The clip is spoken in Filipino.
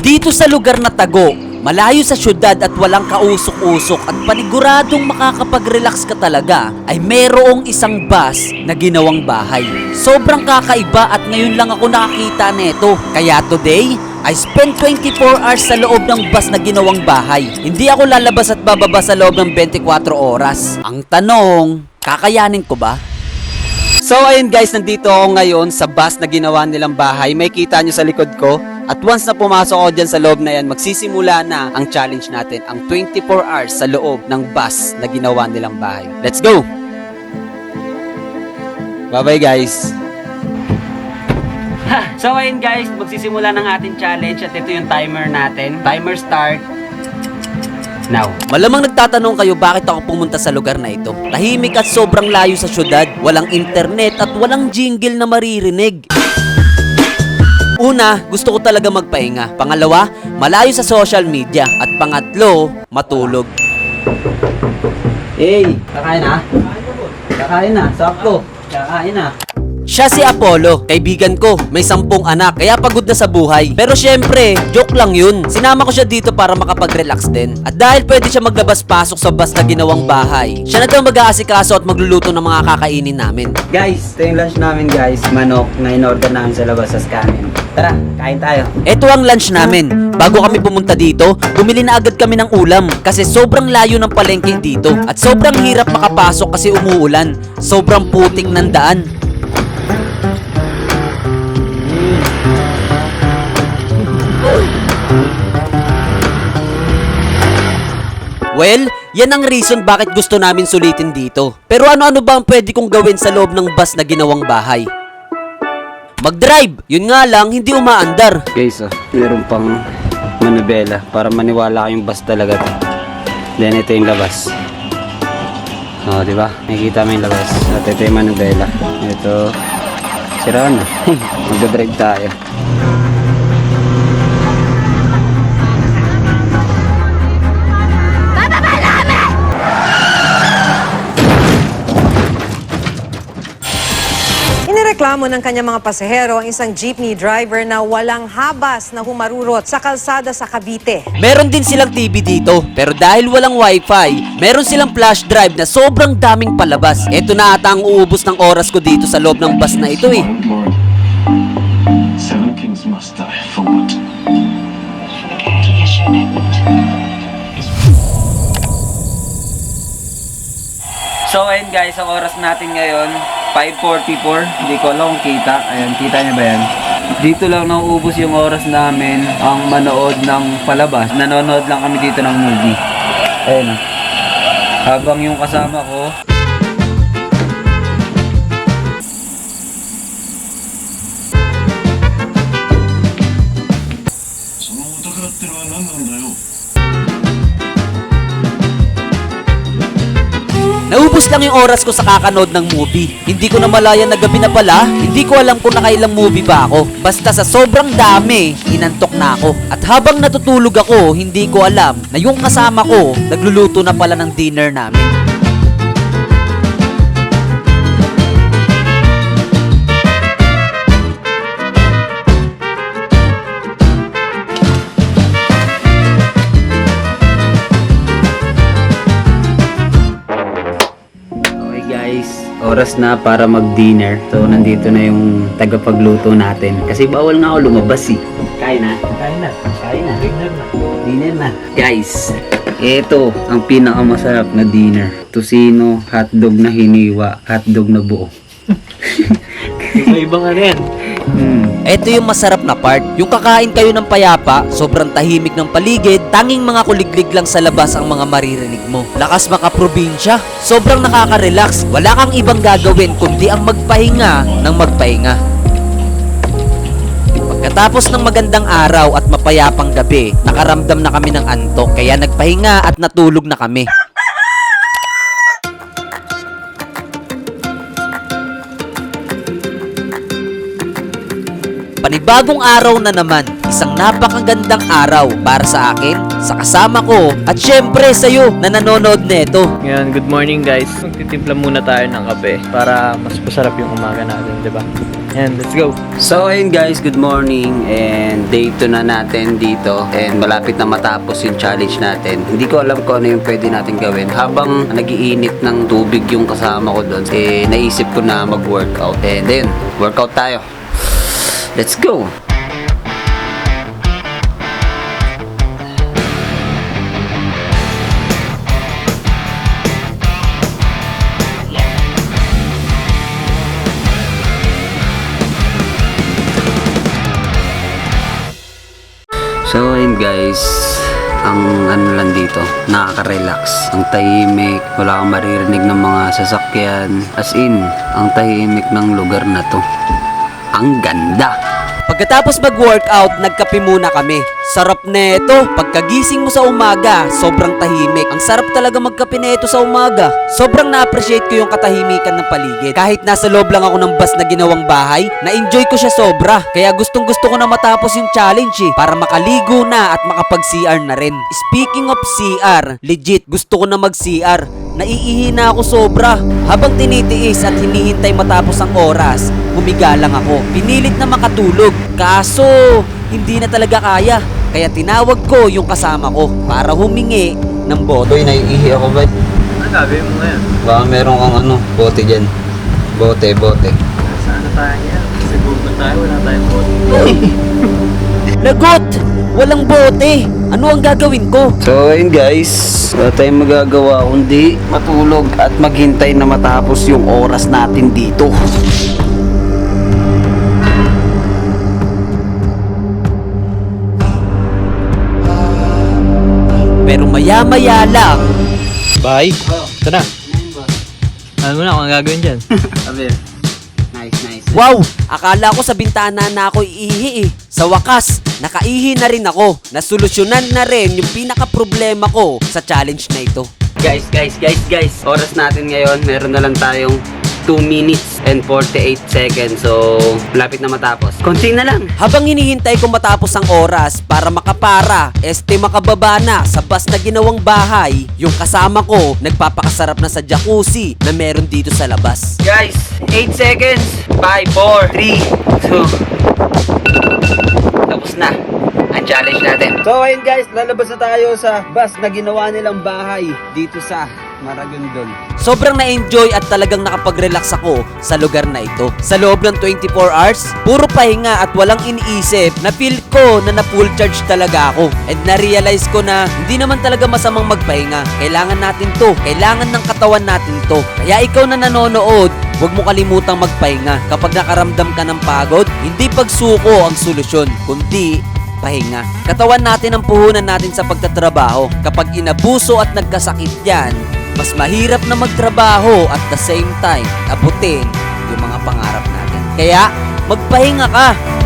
Dito sa lugar na tago, malayo sa syudad at walang kausok-usok at paniguradong makakapag-relax ka talaga, ay merong isang bus na ginawang bahay. Sobrang kakaiba at ngayon lang ako nakakita neto. Kaya today, I spent 24 hours sa loob ng bus na ginawang bahay. Hindi ako lalabas at bababa sa loob ng 24 oras. Ang tanong, kakayanin ko ba? So ayun guys, nandito ako ngayon sa bus na ginawa nilang bahay. May kita nyo sa likod ko. At once na pumasok ako dyan sa loob na yan, magsisimula na ang challenge natin. Ang 24 hours sa loob ng bus na ginawa nilang bahay. Let's go! Bye-bye guys! so ayun guys, magsisimula ng ating challenge at ito yung timer natin. Timer start. Now. Malamang nagtatanong kayo bakit ako pumunta sa lugar na ito. Tahimik at sobrang layo sa syudad, walang internet at walang jingle na maririnig. Una, gusto ko talaga magpahinga. Pangalawa, malayo sa social media. At pangatlo, matulog. Hey, kakain na? Kakain na, sakto. Kakain na. Siya si Apollo, kaibigan ko, may sampung anak, kaya pagod na sa buhay. Pero syempre, joke lang yun. Sinama ko siya dito para makapag-relax din. At dahil pwede siya maglabas-pasok sa bus na ginawang bahay, siya na daw mag-aasikaso at magluluto ng mga kakainin namin. Guys, ito yung lunch namin guys. Manok na in-order namin sa labas sa scamming. Tara, kain tayo. Ito ang lunch namin. Bago kami pumunta dito, bumili na agad kami ng ulam kasi sobrang layo ng palengke dito at sobrang hirap makapasok kasi umuulan. Sobrang putik ng daan. Well, yan ang reason bakit gusto namin sulitin dito. Pero ano-ano ba ang pwede kong gawin sa loob ng bus na ginawang bahay? Mag-drive! Yun nga lang, hindi umaandar. Guys, oh, meron pang manubela para maniwala kayong bus talaga to. Then ito yung labas. Oh, di ba? Nakikita mo yung labas. At ito yung manubela. Ito, sira na. Mag-drive tayo. Inireklamo ng kanyang mga pasahero ang isang jeepney driver na walang habas na humarurot sa kalsada sa Cavite. Meron din silang TV dito, pero dahil walang wifi, meron silang flash drive na sobrang daming palabas. Ito na ata ang uubos ng oras ko dito sa loob ng bus na ito eh. Seven kings must die for what? So ayun guys, ang oras natin ngayon 5.44, hindi ko alam kita. Ayan, kita niya ba yan? Dito lang nauubos yung oras namin ang manood ng palabas. Nanonood lang kami dito ng movie. Ayun ah. Habang yung kasama ko, Naubos lang yung oras ko sa kakanood ng movie. Hindi ko na malaya na gabi na pala. Hindi ko alam kung nakailang movie pa ako. Basta sa sobrang dami, inantok na ako. At habang natutulog ako, hindi ko alam na yung kasama ko, nagluluto na pala ng dinner namin. Oras na para mag-dinner. So nandito na yung tagapagluto natin. Kasi bawal nga ako lumabas eh. Kain na? Kain na. Kain na. Dinner na. Dinner na. Guys, ito ang pinakamasarap na dinner. Tusino, hotdog na hiniwa, hotdog na buo. Ibang ano yan? Ito yung masarap na part. Yung kakain kayo ng payapa, sobrang tahimik ng paligid, tanging mga kuliglig lang sa labas ang mga maririnig mo. Lakas makaprobinsya. Sobrang nakaka-relax. Wala kang ibang gagawin kundi ang magpahinga ng magpahinga. Pagkatapos ng magandang araw at mapayapang gabi, nakaramdam na kami ng antok kaya nagpahinga at natulog na kami. Panibagong araw na naman, isang napakagandang araw para sa akin, sa kasama ko, at syempre sa iyo na nanonood neto. Ngayon, good morning guys. Magtitimpla muna tayo ng kape para mas masarap yung umaga natin, di ba? Yan, let's go. So ayun guys, good morning and day 2 na natin dito and malapit na matapos yung challenge natin. Hindi ko alam kung ano yung pwede natin gawin. Habang nagiinit ng tubig yung kasama ko doon, eh naisip ko na mag-workout. And then, workout tayo. Let's go! So ayun guys, ang ano lang dito, nakaka-relax. Ang tahimik, wala kang maririnig ng mga sasakyan. As in, ang tahimik ng lugar na to. Ang ganda! Pagkatapos mag-workout, nagkape muna kami. Sarap neto. Pagkagising mo sa umaga, sobrang tahimik. Ang sarap talaga magkape neto sa umaga. Sobrang na-appreciate ko yung katahimikan ng paligid. Kahit nasa loob lang ako ng bus na ginawang bahay, na-enjoy ko siya sobra. Kaya gustong gusto ko na matapos yung challenge eh, para makaligo na at makapag-CR na rin. Speaking of CR, legit gusto ko na mag-CR. Naiihi na ako sobra. Habang tinitiis at hinihintay matapos ang oras, humiga lang ako. Pinilit na makatulog. Kaso, hindi na talaga kaya. Kaya tinawag ko yung kasama ko para humingi ng boto. Boy, naiihi ako ba? Ano sabi mo ngayon? Baka meron kang ano, bote dyan. Bote, bote. Saan na tayo yan? Siguro tayo, wala tayong bote. Lagot! Walang bote! Ano ang gagawin ko? So ayun guys, wala tayong magagawa kundi matulog at maghintay na matapos yung oras natin dito. Pero maya-maya lang, Bye. Ito na. Alam mo na kung ang gagawin dyan. Sabi, nice, nice. Wow! Akala ko sa bintana na ako iihi eh. Sa wakas, nakaihi na rin ako. Nasolusyonan na rin yung pinaka-problema ko sa challenge na ito. Guys, guys, guys, guys. Oras natin ngayon, meron na lang tayong 2 minutes and 48 seconds. So, lapit na matapos. Konti na lang. Habang hinihintay ko matapos ang oras para makapara, este makababa na sa bus na ginawang bahay, yung kasama ko nagpapakasarap na sa jacuzzi na meron dito sa labas. Guys, 8 seconds. 5, 4, 3, 2, tapos na ang challenge natin. So ayun guys, lalabas na tayo sa bus na ginawa nilang bahay dito sa Maragondon. Sobrang na-enjoy at talagang nakapag-relax ako sa lugar na ito. Sa loob ng 24 hours, puro pahinga at walang iniisip na feel ko na na-full charge talaga ako. And na-realize ko na hindi naman talaga masamang magpahinga. Kailangan natin to. Kailangan ng katawan natin to. Kaya ikaw na nanonood, Huwag mo kalimutang magpahinga. Kapag nakaramdam ka ng pagod, hindi pagsuko ang solusyon, kundi pahinga. Katawan natin ang puhunan natin sa pagtatrabaho. Kapag inabuso at nagkasakit yan, mas mahirap na magtrabaho at the same time abutin yung mga pangarap natin. Kaya, magpahinga ka.